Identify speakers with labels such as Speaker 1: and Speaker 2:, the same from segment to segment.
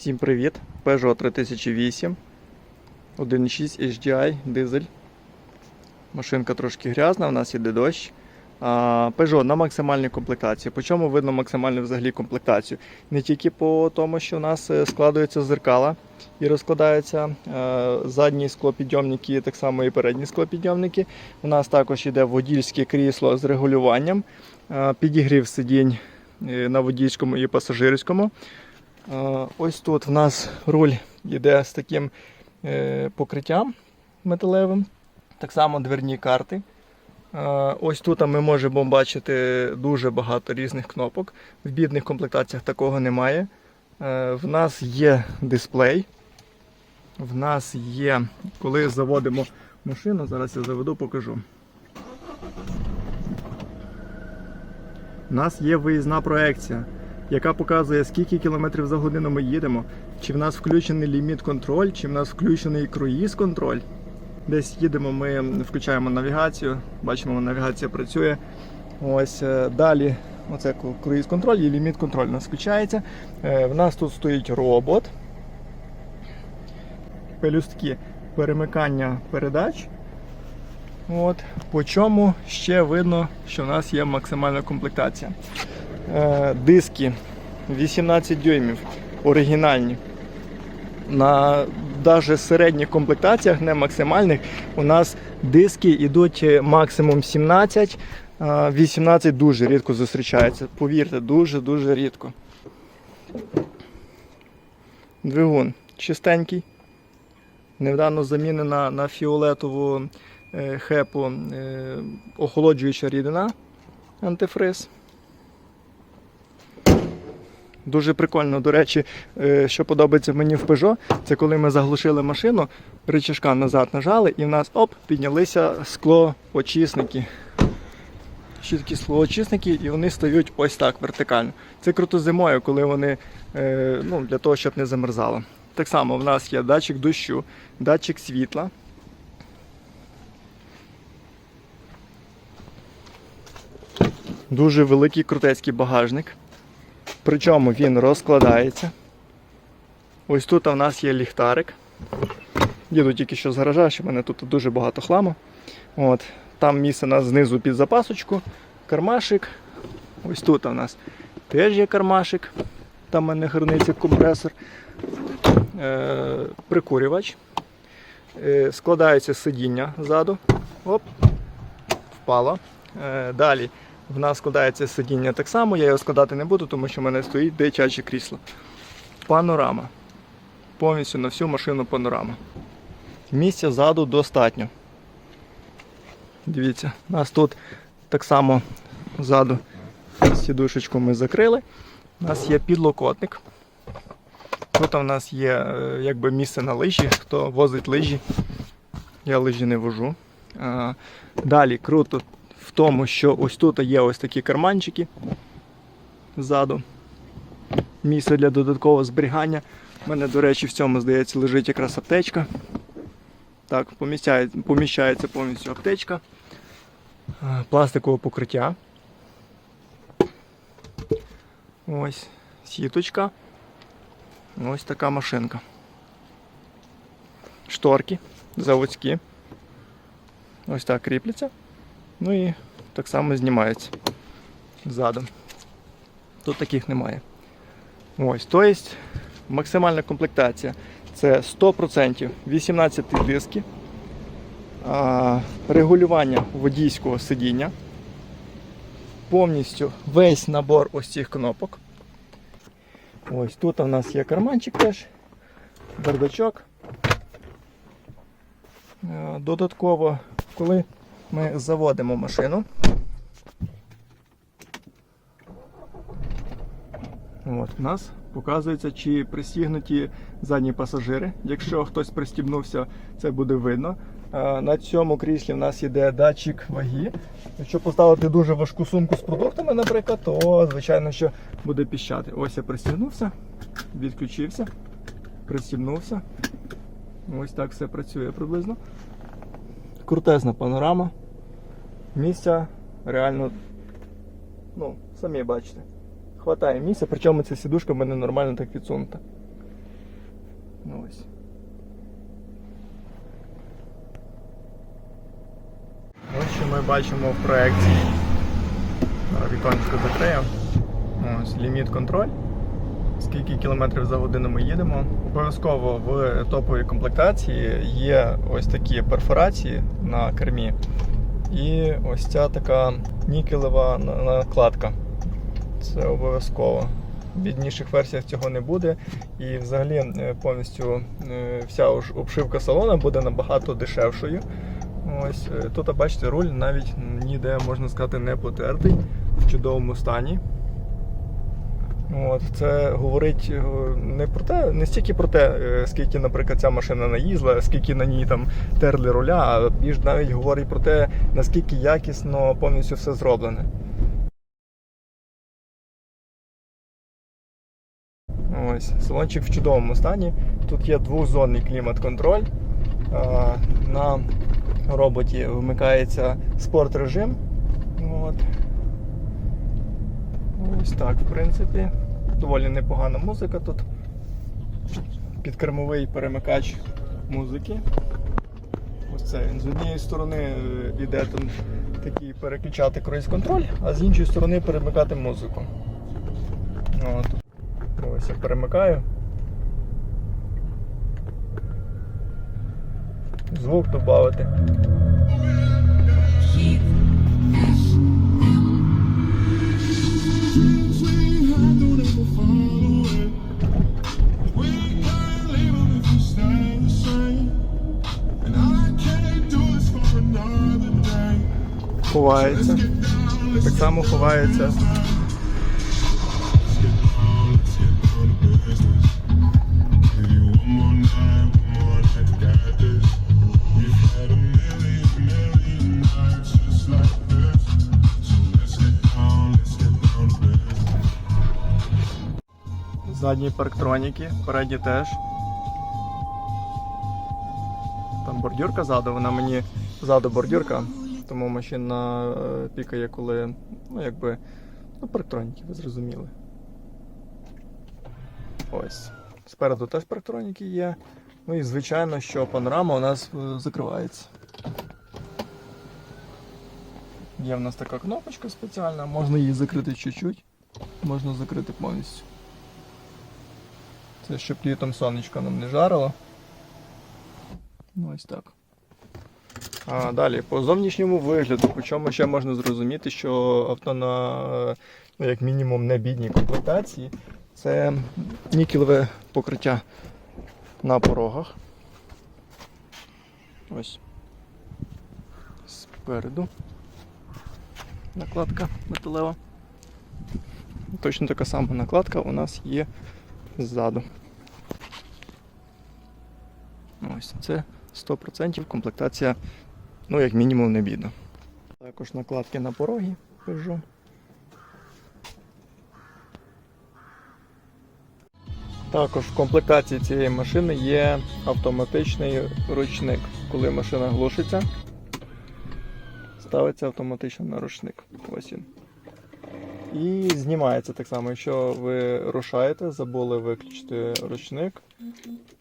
Speaker 1: Всім привіт! Peugeot 3008, 1.6 HDI, дизель. Машинка трошки грязна, у нас іде дощ. Peugeot на максимальній комплектації. По чому видно максимальну взагалі комплектацію? Не тільки по тому, що у нас е, складаються зеркала і розкладаються е, задні склопідйомники, так само і передні склопідйомники. У нас також іде водільське крісло з регулюванням, е, підігрів сидінь на водійському і пасажирському. Ось тут в нас руль йде з таким е, покриттям металевим. Так само дверні карти. Ось тут ми можемо бачити дуже багато різних кнопок. В бідних комплектаціях такого немає. Е, В нас є дисплей. В нас є, коли заводимо машину, зараз я заведу, покажу. У нас є виїзна проекція, яка показує, скільки кілометрів за годину ми їдемо, чи в нас включений ліміт контроль, чи в нас включений круїз контроль. Десь їдемо, ми включаємо навігацію, бачимо, навігація працює. Ось е, далі, оце круїз контроль і ліміт контроль у нас включається. Е, В нас тут стоїть робот. Пелюстки перемикання передач. От. По чому ще видно, що в нас є максимальна комплектація. Е, диски 18 дюймів оригінальні. На навіть середніх комплектаціях, не максимальних, у нас диски йдуть е, максимум 17, а 18 дуже рідко зустрічається. Повірте, дуже-дуже рідко. Двигун чистенький. Невдано замінена на фіолетову е, хепу е, охолоджуюча рідина антифриз. Дуже прикольно, до речі, е, що подобається мені в Peugeot, це коли ми заглушили машину, рычажка назад нажали і в нас оп, піднялися склоочисники. Ще такі склоочисники, і вони стають ось так вертикально. Це круто зимою, коли вони е, ну, для того, щоб не замерзало. Так само в нас є датчик дощу, датчик світла. Дуже великий крутецький багажник. Причому він розкладається. Ось тут у нас є ліхтарик. Їду тільки що з гаража, що в мене тут дуже багато хламу. От. Там місце нас знизу під запасочку, кармашик. Ось тут у нас теж є кармашик. Там у мене храниться компресор. Е, прикурювач. Е, складається сидіння ззаду. Оп, впало. Е, далі в нас складається сидіння так само, я його складати не буду, тому що в мене стоїть дитяче крісло. Панорама. Повністю на всю машину панорама. Місця ззаду достатньо. Дивіться, у нас тут так само ззаду сідушечку ми закрили. У нас є підлокотник. Тут у нас є е, якби місце на лижі, хто возить лижі. Я лижі не вожу. Далі круто в тому, що ось тут є ось такі карманчики ззаду. Місце для додаткового зберігання. У мене, до речі, в цьому, здається, лежить якраз аптечка. Так, поміщається, поміщається повністю аптечка. Е, Пластикове покриття. Ось сіточка. Ось така машинка. Шторки заводські. Ось так кріпляться. Ну і так само знімається задом. Тут таких немає. Ось, тобто максимальна комплектація це 100% 18 диски, регулювання водійського сидіння, повністю весь набор ось цих кнопок. Ось тут у нас є карманчик теж, бардачок. Е, Додатково, коли ми заводимо машину. От, у нас показується, чи пристігнуті задні пасажири. Якщо хтось пристібнувся, це буде видно. На цьому кріслі в нас йде датчик ваги. Якщо поставити дуже важку сумку з продуктами, наприклад, то звичайно що буде піщати. Ось я пристігнувся, відключився, пристібнувся. Ось так все працює приблизно. Крутезна панорама. Місця реально, ну, самі бачите. Хватає місця, причому ця сідушка в мене нормально так відсунута. Ну, ось. Ось що ми бачимо в проєкції. Зараз Віконечко закриємо. Ось ліміт контроль. Скільки кілометрів за годину ми їдемо. Обов'язково в топовій комплектації є ось такі перфорації на кермі. І ось ця така нікелева накладка. Це обов'язково. В бідніших версіях цього не буде. І взагалі е, повністю е, вся обшивка салона буде набагато дешевшою. Ось е, тут, бачите, руль навіть ніде, можна сказати, не потертий, в чудовому стані. От, це говорить е, не про те, не стільки про те, е, скільки, наприклад, ця машина наїзла, скільки на ній там терли руля, а більш навіть говорить про те, наскільки якісно повністю все зроблене. Ось, салончик в чудовому стані. Тут є двохзонний клімат-контроль. На роботі вмикається спорт режим. Ось так, в принципі. Доволі непогана музика тут. Підкермовий перемикач музики. Ось це. З однієї сторони е, йде там такий переключати круїз-контроль, а з іншої сторони перемикати музику. От. Ось я перемикаю. Звук додати. Ховається. Так само ховається. Задні парктроніки, передні теж. Там бордюрка ззаду, вона мені ззаду бордюрка, тому машина е, пікає, коли, ну якби, ну парктроніки, ви зрозуміли. Ось. Спереду теж парктроніки є. Ну і звичайно, що панорама у нас е, закривається. Є в нас така кнопочка спеціальна, можна її закрити чуть-чуть, можна закрити повністю. Це щоб літом сонечко нам не жарило. Ну ось так. А, далі, по зовнішньому вигляду, по чому ще можна зрозуміти, що авто на ну, як мінімум не бідній комплектації. Це нікелеве покриття на порогах. Ось. Спереду. Накладка металева. Точно така сама накладка у нас є ззаду. Ось це 100% комплектація, ну, як мінімум, не бідна. Також накладки на пороги Peugeot. Також в комплектації цієї машини є автоматичний ручник. Коли машина глушиться, ставиться автоматично на ручник. Ось він. І знімається так само, якщо ви рушаєте, забули виключити ручник,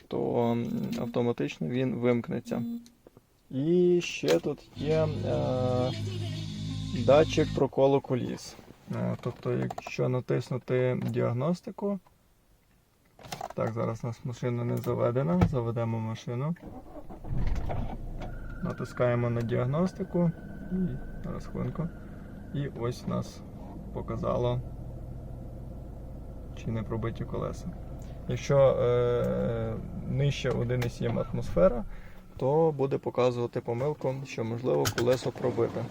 Speaker 1: то автоматично він вимкнеться. І ще тут є е, датчик проколу коліс. Е, Тобто, якщо натиснути діагностику, так, зараз у нас машина не заведена, заведемо машину. Натискаємо на діагностику і зараз хвилинку. І ось нас показало, чи не пробиті колеса. Якщо е, нижче 1,7 атмосфера, то буде показувати помилку, що можливо колесо пробите.